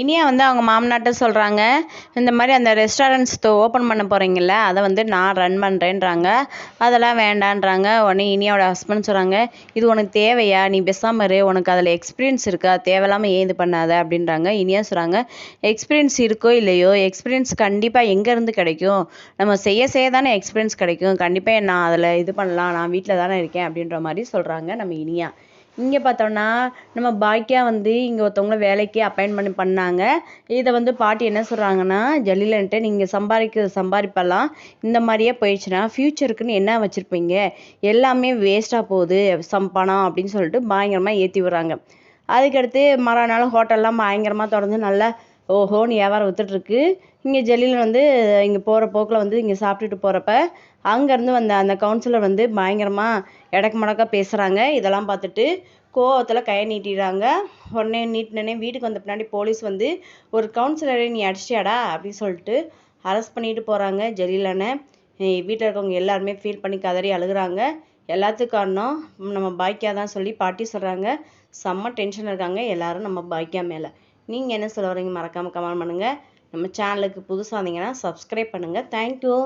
இனியா வந்து அவங்க மாமனார்ட்ட சொல்கிறாங்க இந்த மாதிரி அந்த ரெஸ்டாரண்ட்ஸ் ஓப்பன் பண்ண போகிறீங்கல்ல அதை வந்து நான் ரன் பண்ணுறேன்றாங்க அதெல்லாம் வேண்டான்றாங்க. உடனே இனியாவோட ஹஸ்பண்ட் சொல்கிறாங்க இது உனக்கு தேவையா? நீ பேசாமல் இரு உனக்கு அதில் எக்ஸ்பீரியன்ஸ் இருக்கா? தேவையில்லாமல் ஏன் இது பண்ணாத? அப்படின்றாங்க. இனியா சொல்கிறாங்க எக்ஸ்பீரியன்ஸ் இருக்கோ இல்லையோ எக்ஸ்பீரியன்ஸ் கண்டிப்பாக எங்கேருந்து கிடைக்கும்? நம்ம செய்ய செய்ய தானே எக்ஸ்பீரியன்ஸ் கிடைக்கும். கண்டிப்பாக நான் அதில் இது பண்ணலாம் நான் வீட்டில் தானே இருக்கேன் அப்படின்ற மாதிரி சொல்கிறாங்க நம்ம இனியா. இங்கே பார்த்தோன்னா நம்ம பாக்கியா வந்து இங்கே ஒருத்தவங்கள வேலைக்கு அப்பாயின் பண்ணி பண்ணாங்க. இதை வந்து பாட்டி என்ன சொல்கிறாங்கன்னா ஜலீலன்ட்டு நீங்கள் சம்பாதிக்கிற சம்பாதிப்பெல்லாம் இந்த மாதிரியே போயிடுச்சுன்னா ஃப்யூச்சருக்குன்னு என்ன வச்சுருப்பீங்க? எல்லாமே வேஸ்ட்டாக போகுது சம் பணம் அப்படின்னு சொல்லிட்டு பயங்கரமாக ஏற்றி விடுறாங்க. அதுக்கடுத்து மறுநாள் ஹோட்டல்லாம் பயங்கரமாக தொடர்ந்து நல்லா ஓஹோன்னு வியாபாரம் வித்துட்ருக்கு இங்கே ஜெல்லியில் வந்து இங்கே போகிற போக்கில் வந்து இங்கே சாப்பிட்டுட்டு போகிறப்ப அங்கேருந்து வந்த அந்த கவுன்சிலர் வந்து பயங்கரமாக இடக்க மடக்கா பேசுகிறாங்க இதெல்லாம் பார்த்துட்டு கோவத்தில் கையை நீட்டிடுறாங்க. உடனே நீட்டினே வீட்டுக்கு வந்த பின்னாடி போலீஸ் வந்து ஒரு கவுன்சிலரை நீ அடிச்சியாடா அப்படின்னு சொல்லிட்டு அரெஸ்ட் பண்ணிட்டு போகிறாங்க ஜெலீலனை வீட்டில் இருக்கவங்க எல்லாருமே ஃபீல் பண்ணி கதறி அழுகுறாங்க. எல்லாத்துக்கும் காரணம் நம்ம பாக்கியா தான் சொல்லி பாட்டி சொல்கிறாங்க செம்ம டென்ஷன் இருக்காங்க. எல்லாரும் நம்ம பாக்கியா மேலே. நீங்கள் என்ன சொல்ல வரீங்க மறக்காமல் கமெண்ட் பண்ணுங்கள் நம்ம சேனலுக்கு புதுசாக இருந்தீங்கன்னா சப்ஸ்கிரைப் பண்ணுங்கள் தேங்க்யூ